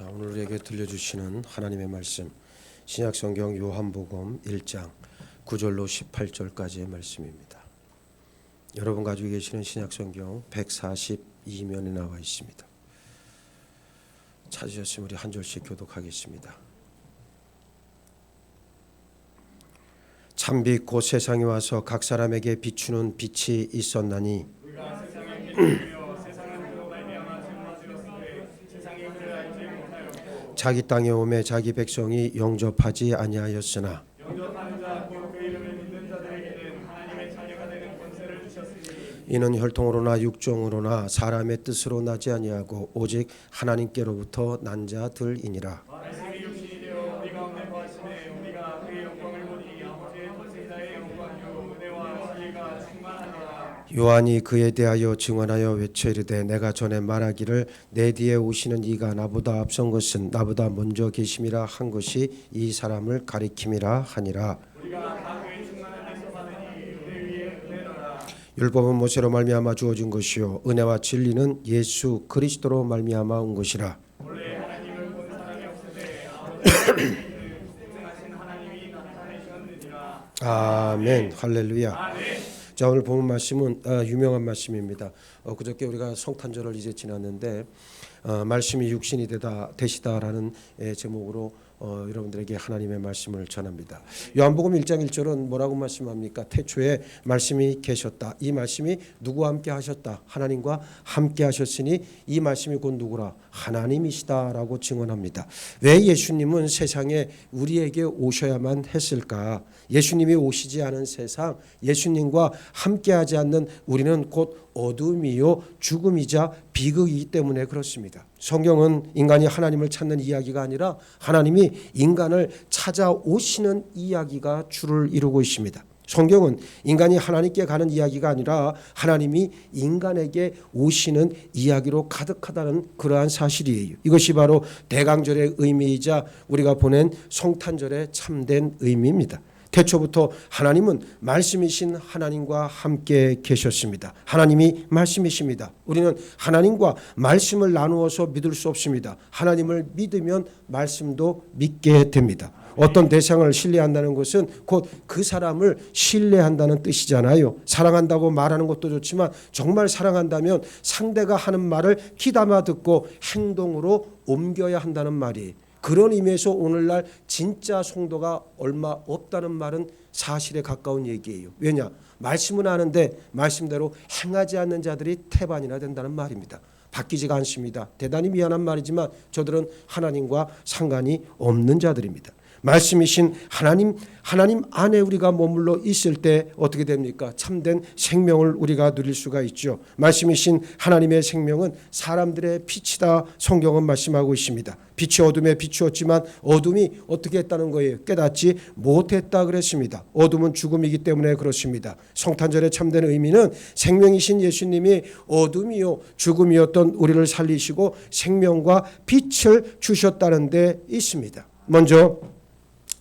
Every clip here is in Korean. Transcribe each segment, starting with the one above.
자, 오늘 우리에게 들려주시는 하나님의 말씀 신약 성경 요한복음 1장 9절로 18절까지의 말씀입니다. 여러분 가지고 계시는 신약 성경 142면에 나와 있습니다. 찾으셨으면 우리 한 절씩 교독하겠습니다. 참빛 곧 세상에 와서 각 사람에게 비추는 빛이 있었나니 자기 땅에 오매 자기 백성이 영접하지 아니하였으나 이는 혈통으로나 육종으로나 사람의 뜻으로 나지 아니하고 오직 하나님께로부터 난 자들이니라. 요한이 그에 대하여 증언하여 외쳐 이르되 내가 전에 말하기를 내 뒤에 오시는 이가 나보다 앞선 것은 나보다 먼저 계심이라 한 것이 이 사람을 가리킴이라 하니라. 율법은 모세로 말미암아 주어진 것이요 은혜와 진리는 예수 그리스도로 말미암아 온 것이라. 아멘 할렐루야. 자 오늘 본 말씀은 아, 유명한 말씀입니다. 어, 그저께 우리가 성탄절을 이제 지났는데 어, 말씀이 육신이 되다 되시다라는 예, 제목으로 어, 여러분들에게 하나님의 말씀을 전합니다. 요한복음 1장 1절은 뭐라고 말씀합니까? 태초에 말씀이 계셨다. 이 말씀이 누구와 함께 하셨다? 하나님과 함께 하셨으니 이 말씀이 곧 누구라? 하나님이시다라고 증언합니다. 왜 예수님은 세상에 우리에게 오셔야만 했을까? 예수님이 오시지 않은 세상, 예수님과 함께하지 않는 우리는 곧 어둠이요 죽음이자 비극이기 때문에 그렇습니다. 성경은 인간이 하나님을 찾는 이야기가 아니라 하나님이 인간을 찾아오시는 이야기가 주를 이루고 있습니다. 성경은 인간이 하나님께 가는 이야기가 아니라 하나님이 인간에게 오시는 이야기로 가득하다는 그러한 사실이에요. 이것이 바로 대강절의 의미이자 우리가 보낸 성탄절의 참된 의미입니다. 태초부터 하나님은 말씀이신 하나님과 함께 계셨습니다. 하나님이 말씀이십니다. 우리는 하나님과 말씀을 나누어서 믿을 수 없습니다. 하나님을 믿으면 말씀도 믿게 됩니다. 어떤 대상을 신뢰한다는 것은 곧 그 사람을 신뢰한다는 뜻이잖아요. 사랑한다고 말하는 것도 좋지만 정말 사랑한다면 상대가 하는 말을 귀담아 듣고 행동으로 옮겨야 한다는 말이에요. 그런 의미에서 오늘날 진짜 성도가 얼마 없다는 말은 사실에 가까운 얘기예요. 왜냐? 말씀은 아는데 말씀대로 행하지 않는 자들이 태반이나 된다는 말입니다. 바뀌지가 않습니다. 대단히 미안한 말이지만 저들은 하나님과 상관이 없는 자들입니다. 말씀이신 하나님 하나님 안에 우리가 머물러 있을 때 어떻게 됩니까? 참된 생명을 우리가 누릴 수가 있죠. 말씀이신 하나님의 생명은 사람들의 빛이다. 성경은 말씀하고 있습니다. 빛이 어둠에 비추었지만 어둠이 어떻게 했다는 거예요? 깨닫지 못했다 그랬습니다. 어둠은 죽음이기 때문에 그렇습니다. 성탄절의 참된 의미는 생명이신 예수님이 어둠이요 죽음이었던 우리를 살리시고 생명과 빛을 주셨다는 데 있습니다. 먼저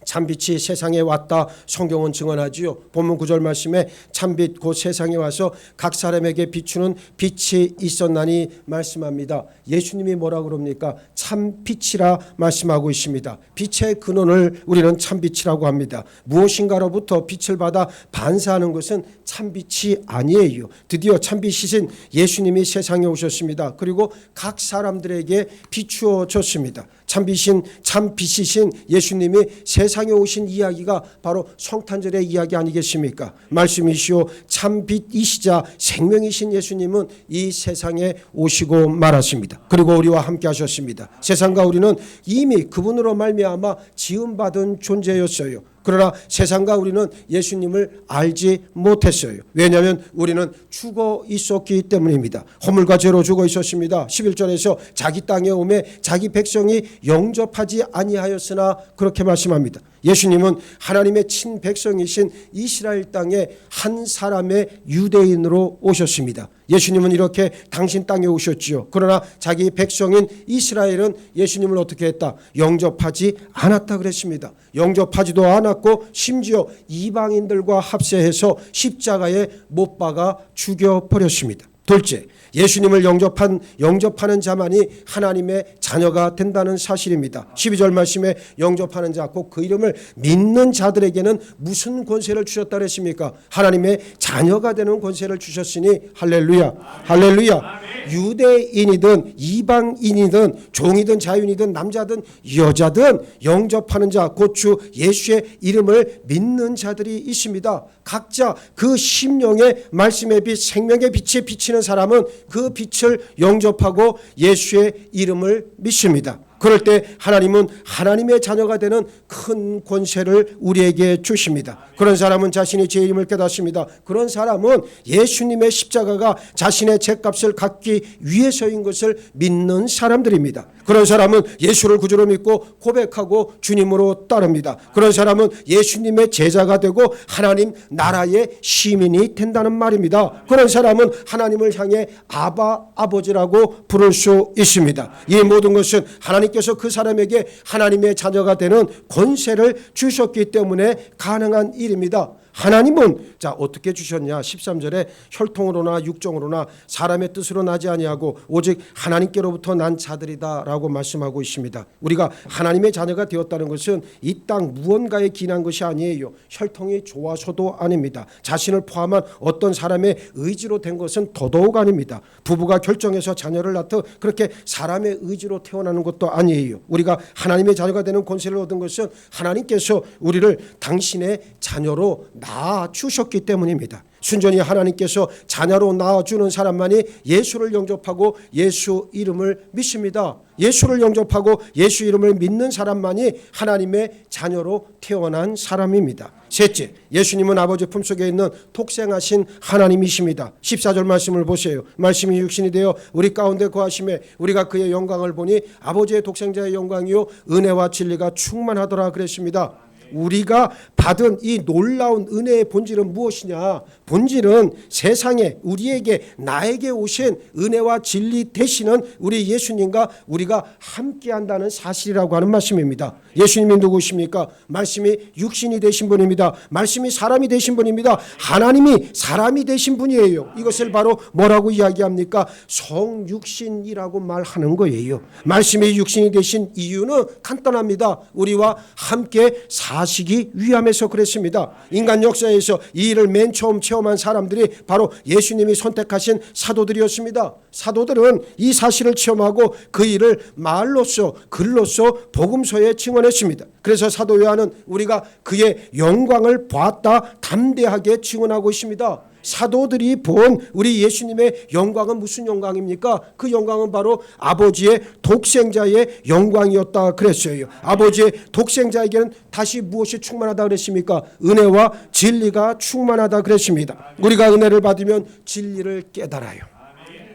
참빛이 세상에 왔다 성경은 증언하지요. 본문 구절 말씀에 참빛 곧 세상에 와서 각 사람에게 비추는 빛이 있었나니 말씀합니다. 예수님이 뭐라 그럽니까? 참빛이라 말씀하고 있습니다. 빛의 근원을 우리는 참빛이라고 합니다. 무엇인가로부터 빛을 받아 반사하는 것은 참빛이 아니에요. 드디어 참빛이신 예수님이 세상에 오셨습니다. 그리고 각 사람들에게 비추어 줬습니다. 참빛인 참빛이신 예수님이 세상에 오신 이야기가 바로 성탄절의 이야기 아니겠습니까? 말씀이시오 참빛이시자 생명이신 예수님은 이 세상에 오시고 말았습니다. 그리고 우리와 함께 하셨습니다. 세상과 우리는 이미 그분으로 말미암아 지음 받은 존재였어요. 그러나 세상과 우리는 예수님을 알지 못했어요. 왜냐하면 우리는 죽어 있었기 때문입니다. 허물과 죄로 죽어 있었습니다. 11절에서 자기 땅에 오매 자기 백성이 영접하지 아니하였으나 그렇게 말씀합니다. 예수님은 하나님의 친백성이신 이스라엘 땅에 한 사람의 유대인으로 오셨습니다. 예수님은 이렇게 당신 땅에 오셨지요. 그러나 자기 백성인 이스라엘은 예수님을 어떻게 했다? 영접하지 않았다 그랬습니다. 영접하지도 않았고 심지어 이방인들과 합세해서 십자가에 못 박아 죽여 버렸습니다. 둘째, 예수님을 영접한 영접하는 자만이 하나님의 자녀가 된다는 사실입니다. 12절 말씀에 영접하는 자, 꼭 그 이름을 믿는 자들에게는 무슨 권세를 주셨다 그랬습니까? 하나님의 자녀가 되는 권세를 주셨으니 할렐루야. 할렐루야. 유대인이든 이방인이든 종이든 자유인이든 남자든 여자든 영접하는 자, 고추 예수의 이름을 믿는 자들이 있습니다. 각자 그 심령의 말씀의 빛, 생명의 빛에 비치는 사람은 그 빛을 영접하고 예수의 이름을 믿습니다. 그럴 때 하나님은 하나님의 자녀가 되는 큰 권세를 우리에게 주십니다. 그런 사람은 제 이름을 깨닫습니다. 그런 사람은 예수님의 십자가가 자신의 죄값을 갚기 위해서인 것을 믿는 사람들입니다. 그런 사람은 예수를 구주로 믿고 고백하고 주님으로 따릅니다. 그런 사람은 예수님의 제자가 되고 하나님 나라의 시민이 된다는 말입니다. 그런 사람은 하나님을 향해 아바 아버지라고 부를 수 있습니다. 이 모든 것은 하나님 께서 그 사람에게 하나님의 자녀가 되는 권세를 주셨기 때문에 가능한 일입니다. 하나님은 자 어떻게 주셨냐 13절에 혈통으로나 육정으로나 사람의 뜻으로 나지 아니하고 오직 하나님께로부터 난 자들이다라고 말씀하고 있습니다. 우리가 하나님의 자녀가 되었다는 것은 이 땅 무언가에 기인한 것이 아니에요. 혈통이 좋아서도 아닙니다. 자신을 포함한 어떤 사람의 의지로 된 것은 더더욱 아닙니다. 부부가 결정해서 자녀를 낳듯 그렇게 사람의 의지로 태어나는 것도 아니에요. 우리가 하나님의 자녀가 되는 권세를 얻은 것은 하나님께서 우리를 당신의 자녀로 낳아 주셨기 때문입니다. 순전히 하나님께서 자녀로 낳아주는 사람만이 예수를 영접하고 예수 이름을 믿습니다. 예수를 영접하고 예수 이름을 믿는 사람만이 하나님의 자녀로 태어난 사람입니다. 셋째, 예수님은 아버지 품속에 있는 독생하신 하나님이십니다. 14절 말씀을 보세요. 말씀이 육신이 되어 우리 가운데 거하심에 우리가 그의 영광을 보니 아버지의 독생자의 영광이요 은혜와 진리가 충만하더라 그랬습니다. 우리가 받은 이 놀라운 은혜의 본질은 무엇이냐? 본질은 세상에 우리에게 나에게 오신 은혜와 진리 되시는 우리 예수님과 우리가 함께 한다는 사실이라고 하는 말씀입니다. 예수님이 누구십니까? 말씀이 육신이 되신 분입니다. 말씀이 사람이 되신 분입니다. 하나님이 사람이 되신 분이에요. 이것을 바로 뭐라고 이야기합니까? 성육신이라고 말하는 거예요. 말씀이 육신이 되신 이유는 간단합니다. 우리와 함께 사 시기 위함에서 그랬습니다. 인간 역사에서 이 일을 맨 처음 체험한 사람들이 바로 예수님이 선택하신 사도들이었습니다. 사도들은 이 사실을 체험하고 그 일을 말로써 글로써 복음서에 증언했습니다. 그래서 사도 요한은 우리가 그의 영광을 보았다 담대하게 증언하고 있습니다. 사도들이 본 우리 예수님의 영광은 무슨 영광입니까? 그 영광은 바로 아버지의 독생자의 영광이었다 그랬어요. 아버지의 독생자에게는 다시 무엇이 충만하다 그랬습니까? 은혜와 진리가 충만하다 그랬습니다. 우리가 은혜를 받으면 진리를 깨달아요.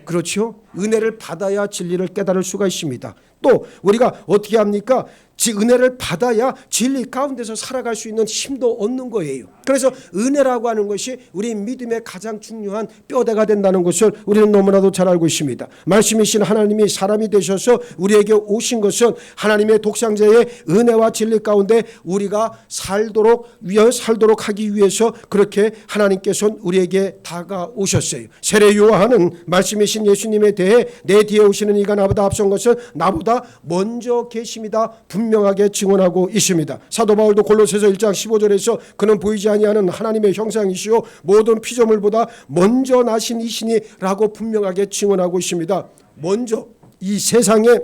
그렇죠? 은혜를 받아야 진리를 깨달을 수가 있습니다. 또 우리가 어떻게 합니까? 지 은혜를 받아야 진리 가운데서 살아갈 수 있는 힘도 얻는 거예요. 그래서 은혜라고 하는 것이 우리 믿음의 가장 중요한 뼈대가 된다는 것을 우리는 너무나도 잘 알고 있습니다. 말씀이신 하나님이 사람이 되셔서 우리에게 오신 것은 하나님의 독상자의 은혜와 진리 가운데 우리가 살도록 위어 살도록 하기 위해서 그렇게 하나님께서 우리에게 다가오셨어요. 세례 요한은 말씀이신 예수님에 대해 내 뒤에 오시는 이가 나보다 앞선 것은 나보다 먼저 계십니다. 분명 하게 증언하고 있습니다. 사도 바울도 골로새서 1장 15절에서 그는 보이지 아니하는 하나님의 형상이시요 모든 피조물보다 먼저 나신 이시니라고 분명하게 증언하고 있습니다. 먼저 이 세상에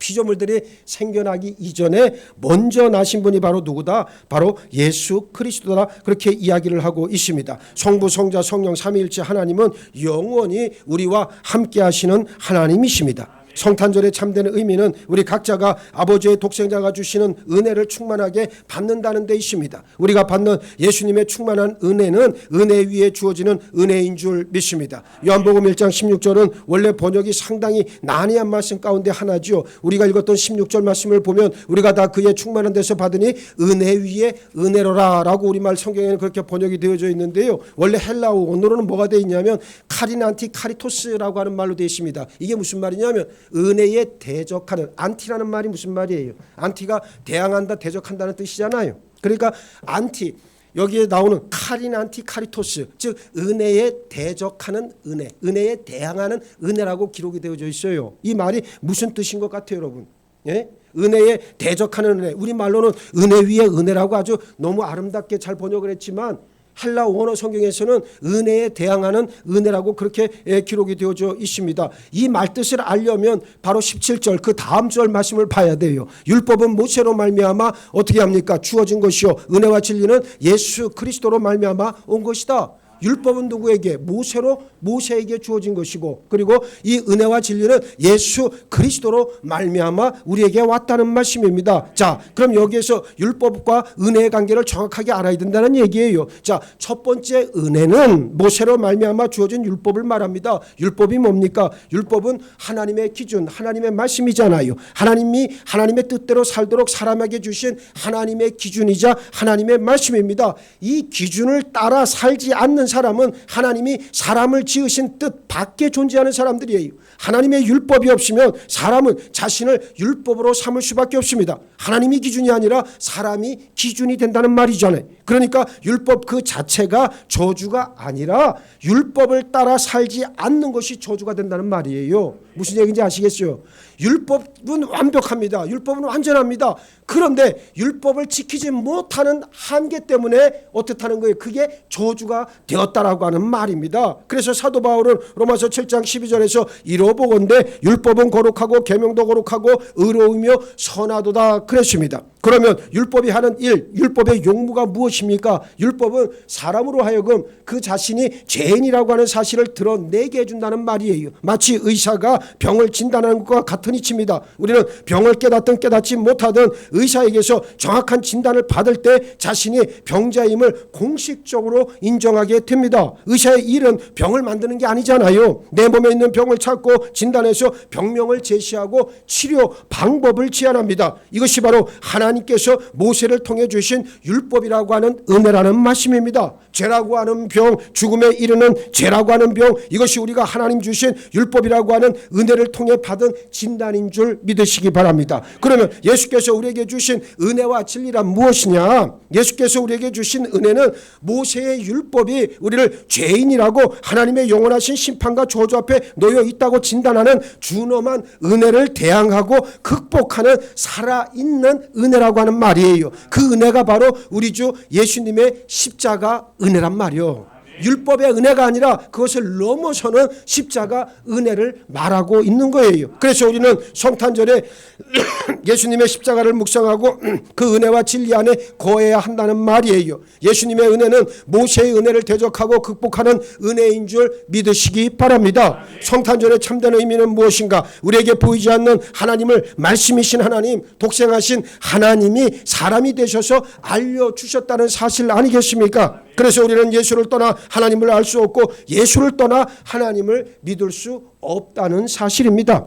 피조물들이 생겨나기 이전에 먼저 나신 분이 바로 누구다? 바로 예수 그리스도다. 그렇게 이야기를 하고 있습니다. 성부, 성자, 성령 삼위일체 하나님은 영원히 우리와 함께 하시는 하나님이십니다. 성탄절의 참된 의미는 우리 각자가 아버지의 독생자가 주시는 은혜를 충만하게 받는다는 데 있습니다. 우리가 받는 예수님의 충만한 은혜는 은혜 위에 주어지는 은혜인 줄 믿습니다. 요한복음 1장 16절은 원래 번역이 상당히 난해한 말씀 가운데 하나죠. 우리가 읽었던 16절 말씀을 보면 우리가 다 그의 충만한 데서 받으니 은혜 위에 은혜로라라고 우리말 성경에는 그렇게 번역이 되어져 있는데요. 원래 헬라어 원어로는 뭐가 되어 있냐면 카리난티 카리토스라고 하는 말로 되어 있습니다. 이게 무슨 말이냐면 은혜에 대적하는 안티라는 말이 무슨 말이에요? 안티가 대항한다, 대적한다는 뜻이잖아요. 그러니까 안티 여기에 나오는 카리난티 카리토스 즉 은혜에 대적하는 은혜, 은혜에 대항하는 은혜라고 기록이 되어져 있어요. 이 말이 무슨 뜻인 것 같아요, 여러분? 예? 은혜에 대적하는 은혜. 우리 말로는 은혜 위에 은혜라고 아주 너무 아름답게 잘 번역을 했지만 헬라 원어 성경에서는 은혜에 대항하는 은혜라고 그렇게 예, 기록이 되어져 있습니다. 이 말뜻을 알려면 바로 17절 그 다음 절 말씀을 봐야 돼요. 율법은 모세로 말미암아 어떻게 합니까? 주어진 것이요 은혜와 진리는 예수 그리스도로 말미암아 온 것이다. 율법은 누구에게 모세로 모세에게 주어진 것이고 그리고 이 은혜와 진리는 예수 그리스도로 말미암아 우리에게 왔다는 말씀입니다. 자, 그럼 여기에서 율법과 은혜의 관계를 정확하게 알아야 된다는 얘기예요. 자, 첫 번째 은혜는 모세로 말미암아 주어진 율법을 말합니다. 율법이 뭡니까? 율법은 하나님의 기준, 하나님의 말씀이잖아요. 하나님이 하나님의 뜻대로 살도록 사람에게 주신 하나님의 기준이자 하나님의 말씀입니다. 이 기준을 따라 살지 않는 사람은 하나님이 사람을 지으신 뜻 밖에 존재하는 사람들이에요. 하나님의 율법이 없으면 사람은 자신을 율법으로 삼을 수밖에 없습니다. 하나님이 기준이 아니라 사람이 기준이 된다는 말이잖아요. 그러니까 율법 그 자체가 저주가 아니라 율법을 따라 살지 않는 것이 저주가 된다는 말이에요. 무슨 얘기인지 아시겠어요? 율법은 완벽합니다. 율법은 완전합니다. 그런데 율법을 지키지 못하는 한계 때문에 어떻다는 거예요? 그게 저주가 되었다라고 하는 말입니다. 그래서 사도 바울은 로마서 7장 12절에서 이로 보건대 율법은 거룩하고 계명도 거룩하고 의로우며 선하도다 그랬습니다. 그러면 율법이 하는 일, 율법의 용무가 무엇입니까? 율법은 사람으로 하여금 그 자신이 죄인이라고 하는 사실을 드러내게 해준다는 말이에요. 마치 의사가 병을 진단하는 것과 같은 이치입니다. 우리는 병을 깨닫든 깨닫지 못하든 의사에게서 정확한 진단을 받을 때 자신이 병자임을 공식적으로 인정하게 됩니다. 의사의 일은 병을 만드는 게 아니잖아요. 내 몸에 있는 병을 찾고 진단해서 병명을 제시하고 치료 방법을 제안합니다. 이것이 바로 하나님 께서 모세를 통해 주신 율법이라고 하는 은혜라는 말씀입니다. 죄라고 하는 병, 죽음에 이르는 죄라고 하는 병, 이것이 우리가 하나님 주신 율법이라고 하는 은혜를 통해 받은 진단인 줄 믿으시기 바랍니다. 그러면 예수께서 우리에게 주신 은혜와 진리란 무엇이냐? 예수께서 우리에게 주신 은혜는 모세의 율법이 우리를 죄인이라고 하나님의 영원하신 심판과 저주 앞에 놓여 있다고 진단하는 준엄한 은혜를 대항하고 극복하는 살아있는 은혜 라고 하는 말이에요. 그 은혜가 바로 우리 주 예수님의 십자가 은혜란 말이요. 율법의 은혜가 아니라 그것을 넘어서는 십자가 은혜를 말하고 있는 거예요. 그래서 우리는 성탄절에 예수님의 십자가를 묵상하고 그 은혜와 진리 안에 거해야 한다는 말이에요. 예수님의 은혜는 모세의 은혜를 대적하고 극복하는 은혜인 줄 믿으시기 바랍니다. 성탄절의 참된 의미는 무엇인가? 우리에게 보이지 않는 하나님을 말씀이신 하나님, 독생하신 하나님이 사람이 되셔서 알려주셨다는 사실 아니겠습니까? 그래서 우리는 예수를 떠나 하나님을 알 수 없고 예수를 떠나 하나님을 믿을 수 없다는 사실입니다.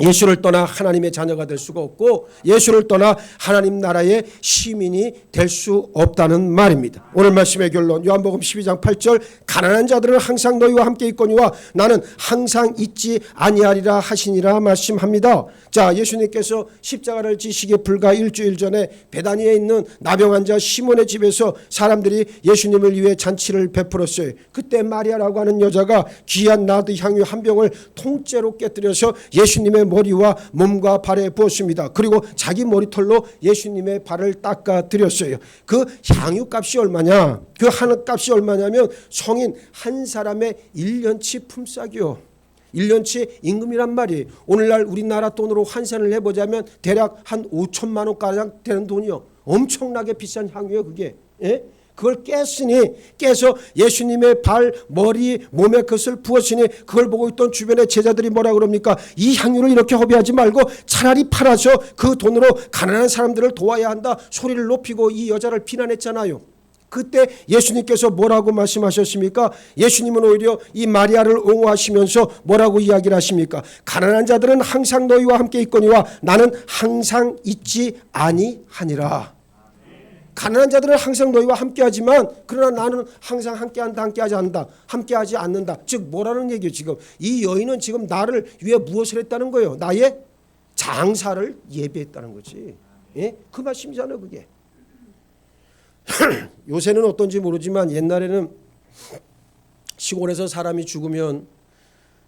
예수를 떠나 하나님의 자녀가 될 수가 없고 예수를 떠나 하나님 나라의 시민이 될 수 없다는 말입니다. 오늘 말씀의 결론 요한복음 12장 8절 가난한 자들은 항상 너희와 함께 있거니와 나는 항상 있지 아니하리라 하시니라 말씀합니다. 자, 예수님께서 십자가를 지시기 불과 일주일 전에 베다니에 있는 나병 환자 시몬의 집에서 사람들이 예수님을 위해 잔치를 베풀었어요. 그때 마리아라고 하는 여자가 귀한 나드 향유 한 병을 통째로 깨뜨려서 예수님의 머리와 몸과 발에 부었습니다. 그리고 자기 머리털로 예수님의 발을 닦아 드렸어요. 그 향유 값이 얼마냐? 그 하는 값이 얼마냐면 성인 한 사람의 1년치 품삯이요. 1년치 임금이란 말이에요. 오늘날 우리나라 돈으로 환산을 해보자면 대략 한 5천만 원가량 되는 돈이요. 엄청나게 비싼 향유예요 그게. 예? 그걸 깼으니 깨서 예수님의 발, 머리, 몸에 그것을 부었으니 그걸 보고 있던 주변의 제자들이 뭐라 그럽니까? 이 향유를 이렇게 허비하지 말고 차라리 팔아서 그 돈으로 가난한 사람들을 도와야 한다. 소리를 높이고 이 여자를 비난했잖아요. 그때 예수님께서 뭐라고 말씀하셨습니까? 예수님은 오히려 이 마리아를 옹호하시면서 뭐라고 이야기를 하십니까? 가난한 자들은 항상 너희와 함께 있거니와 나는 항상 있지 아니하니라. 가난한 자들은 항상 너희와 함께하지만 그러나 나는 항상 함께한다 함께하지 않는다 함께하지 않는다. 즉 뭐라는 얘기예요 지금? 이 여인은 지금 나를 위해 무엇을 했다는 거예요? 나의 장사를 예배했다는 거지. 예? 그 말씀이잖아요 그게. 요새는 어떤지 모르지만 옛날에는 시골에서 사람이 죽으면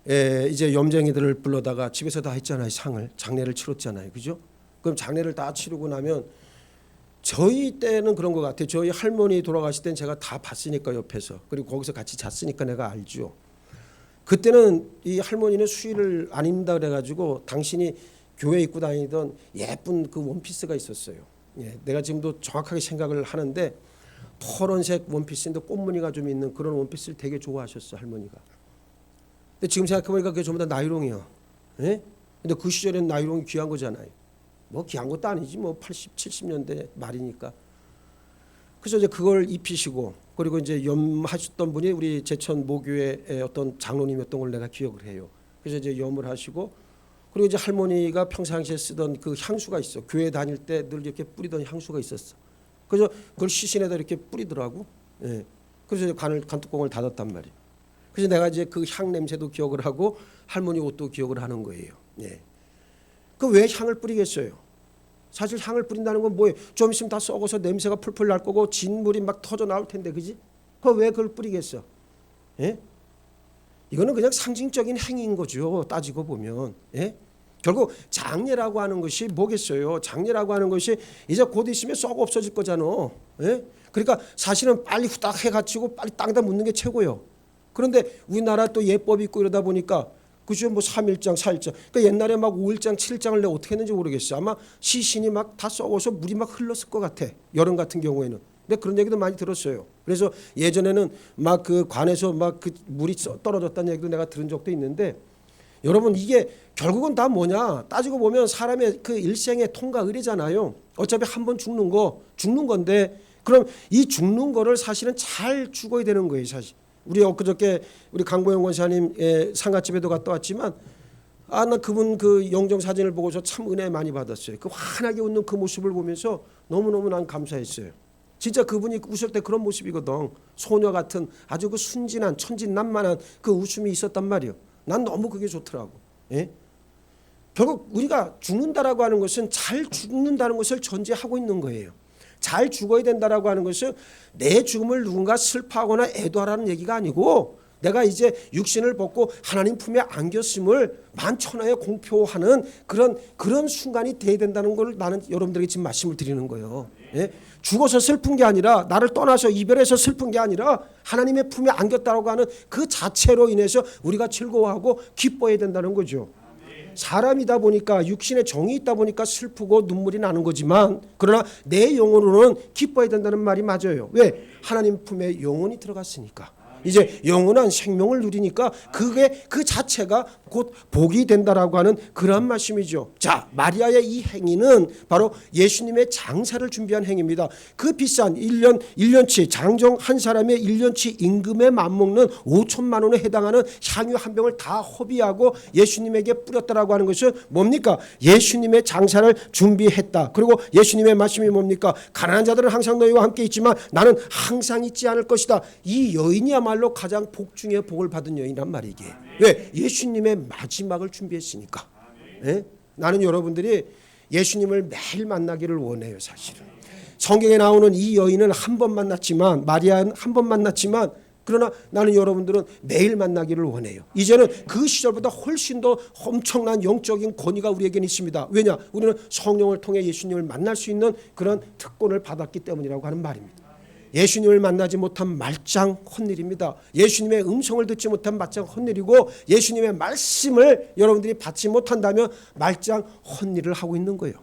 에, 이제 염쟁이들을 불러다가 집에서 다 했잖아요 상을. 장례를 치렀잖아요. 그죠? 그럼 장례를 다 치르고 나면 저희 때는 그런 것 같아요. 저희 할머니 돌아가실 땐 제가 다 봤으니까 옆에서 그리고 거기서 같이 잤으니까 내가 알죠. 그때는 이 할머니는 수의를 안 입는다 그래가지고 당신이 교회 입고 다니던 예쁜 그 원피스가 있었어요. 예, 내가 지금도 정확하게 생각을 하는데 파란색 원피스인데 꽃무늬가 좀 있는 그런 원피스를 되게 좋아하셨어 할머니가. 근데 지금 생각해보니까 그게 전부 다 나이롱이야. 예? 근데 그 시절엔 나이롱이 귀한 거잖아요. 뭐 귀한 것도 아니지 뭐 80, 70년대 말이니까. 그래서 이제 그걸 입히시고 그리고 이제 염하셨던 분이 우리 제천 모교의 어떤 장로님이었던 걸 내가 기억을 해요. 그래서 이제 염을 하시고 그리고 이제 할머니가 평상시에 쓰던 그 향수가 있어. 교회 다닐 때 늘 이렇게 뿌리던 향수가 있었어. 그래서 그걸 시신에다 이렇게 뿌리더라고. 예. 그래서 간을 간뚜껑을 닫았단 말이에요. 그래서 내가 이제 그 향 냄새도 기억을 하고 할머니 옷도 기억을 하는 거예요. 예. 그 왜 향을 뿌리겠어요? 사실 향을 뿌린다는 건 뭐예요? 좀 있으면 다 썩어서 냄새가 풀풀 날 거고 진물이 막 터져 나올 텐데, 그지? 그왜 그걸 뿌리겠어? 예? 이거는 그냥 상징적인 행위인 거죠. 따지고 보면, 예? 결국 장례라고 하는 것이 뭐겠어요? 장례라고 하는 것이 이제 곧 있으면 썩어 없어질 거잖아. 예? 그러니까 사실은 빨리 후딱 해가지고 빨리 땅에다 묻는 게 최고요. 그런데 우리나라 또 예법이 있고 이러다 보니까 그죠 뭐 3일장, 4일장. 그러니까 옛날에 막 5일장, 7일장을 내가 어떻게 했는지 모르겠어. 아마 시신이 막 다 썩어서 물이 막 흘렀을 것 같아. 여름 같은 경우에는. 근데 그런 얘기도 많이 들었어요. 그래서 예전에는 막 그 관에서 막 그 물이 써- 떨어졌다는 얘기도 내가 들은 적도 있는데 여러분 이게 결국은 다 뭐냐 따지고 보면 사람의 그 일생의 통과 의례잖아요. 어차피 한 번 죽는 거 죽는 건데 그럼 이 죽는 거를 사실은 잘 죽어야 되는 거예요, 사실. 우리 엊그저께 우리 강보영 원사님 의 상가집에도 갔다 왔지만 아 나 그분 그 영정 사진을 보고서 참 은혜 많이 받았어요. 그 환하게 웃는 그 모습을 보면서 너무 너무 난 감사했어요. 진짜 그분이 웃을 때 그런 모습이거든. 소녀 같은 아주 그 순진한 천진난만한 그 웃음이 있었단 말이요. 난 너무 그게 좋더라고. 예? 결국 우리가 죽는다라고 하는 것은 잘 죽는다는 것을 전제하고 있는 거예요. 잘 죽어야 된다라고 하는 것은 내 죽음을 누군가 슬퍼하거나 애도하라는 얘기가 아니고 내가 이제 육신을 벗고 하나님 품에 안겼음을 만천하에 공표하는 그런 그런 순간이 돼야 된다는 걸 나는 여러분들에게 지금 말씀을 드리는 거예요. 예? 죽어서 슬픈 게 아니라 나를 떠나서 이별해서 슬픈 게 아니라 하나님의 품에 안겼다라고 하는 그 자체로 인해서 우리가 즐거워하고 기뻐해야 된다는 거죠. 사람이다 보니까 육신의 정이 있다 보니까 슬프고 눈물이 나는 거지만 그러나 내 영혼으로는 기뻐해야 된다는 말이 맞아요. 왜? 하나님 품에 영혼이 들어갔으니까. 이제 영원한 생명을 누리니까 그게 그 자체가 곧 복이 된다라고 하는 그런 말씀이죠. 자, 마리아의 이 행위는 바로 예수님의 장사를 준비한 행위입니다. 그 비싼 1년 1년치 장정 한 사람의 1년치 임금에 맞먹는 5천만 원에 해당하는 향유 한 병을 다 허비하고 예수님에게 뿌렸다라고 하는 것은 뭡니까? 예수님의 장사를 준비했다. 그리고 예수님의 말씀이 뭡니까? 가난한 자들은 항상 너희와 함께 있지만 나는 항상 있지 않을 것이다. 이 여인이야말로 가장 복 중에 복을 받은 여인이란 말이게. 왜? 예수님의 마지막을 준비했으니까. 예? 나는 여러분들이 예수님을 매일 만나기를 원해요, 사실은. 성경에 나오는 이 여인은 한 번 만났지만 마리아는 한 번 만났지만 그러나 나는 여러분들은 매일 만나기를 원해요. 이제는 그 시절보다 훨씬 더 엄청난 영적인 권위가 우리에게는 있습니다. 왜냐? 우리는 성령을 통해 예수님을 만날 수 있는 그런 특권을 받았기 때문이라고 하는 말입니다. 예수님을 만나지 못한 말짱 헛일입니다. 예수님의 음성을 듣지 못한 말짱 헛일이고 예수님의 말씀을 여러분들이 받지 못한다면 말짱 헛일을 하고 있는 거예요.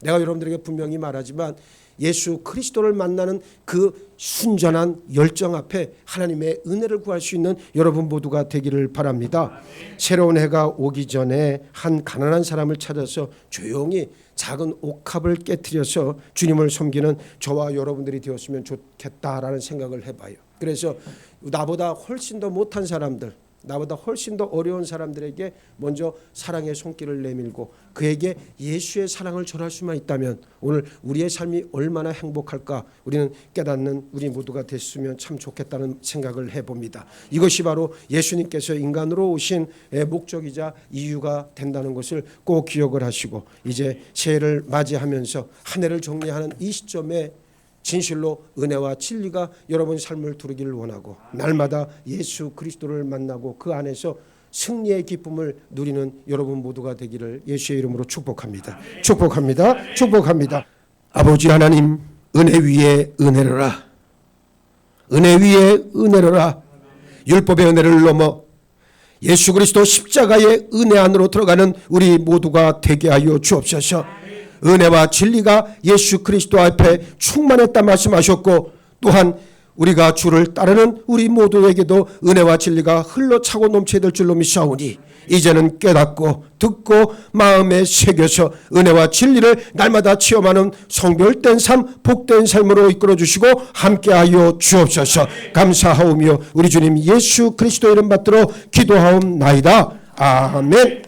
내가 여러분들에게 분명히 말하지만 예수 그리스도를 만나는 그 순전한 열정 앞에 하나님의 은혜를 구할 수 있는 여러분 모두가 되기를 바랍니다. 새로운 해가 오기 전에 한 가난한 사람을 찾아서 조용히 작은 옥합을 깨뜨려서 주님을 섬기는 저와 여러분들이 되었으면 좋겠다라는 생각을 해봐요. 그래서 나보다 훨씬 더 못한 사람들 나보다 훨씬 더 어려운 사람들에게 먼저 사랑의 손길을 내밀고 그에게 예수의 사랑을 전할 수만 있다면 오늘 우리의 삶이 얼마나 행복할까 우리는 깨닫는 우리 모두가 됐으면 참 좋겠다는 생각을 해봅니다. 이것이 바로 예수님께서 인간으로 오신 목적이자 이유가 된다는 것을 꼭 기억을 하시고 이제 새해를 맞이하면서 한 해를 정리하는 이 시점에 진실로 은혜와 진리가 여러분 삶을 두르기를 원하고 날마다 예수 그리스도를 만나고 그 안에서 승리의 기쁨을 누리는 여러분 모두가 되기를 예수의 이름으로 축복합니다. 축복합니다. 축복합니다. 아버지 하나님 은혜 위에 은혜로라. 은혜 위에 은혜로라. 율법의 은혜를 넘어 예수 그리스도 십자가의 은혜 안으로 들어가는 우리 모두가 되게 하여 주옵소서. 은혜와 진리가 예수 그리스도 앞에 충만했다 말씀하셨고 또한 우리가 주를 따르는 우리 모두에게도 은혜와 진리가 흘러차고 넘쳐야 될 줄로 믿사오니 이제는 깨닫고 듣고 마음에 새겨서 은혜와 진리를 날마다 체험하는 성별된 삶, 복된 삶으로 이끌어 주시고 함께하여 주옵소서. 감사하오며 우리 주님 예수 그리스도 이름 받들어 기도하옵나이다. 아멘.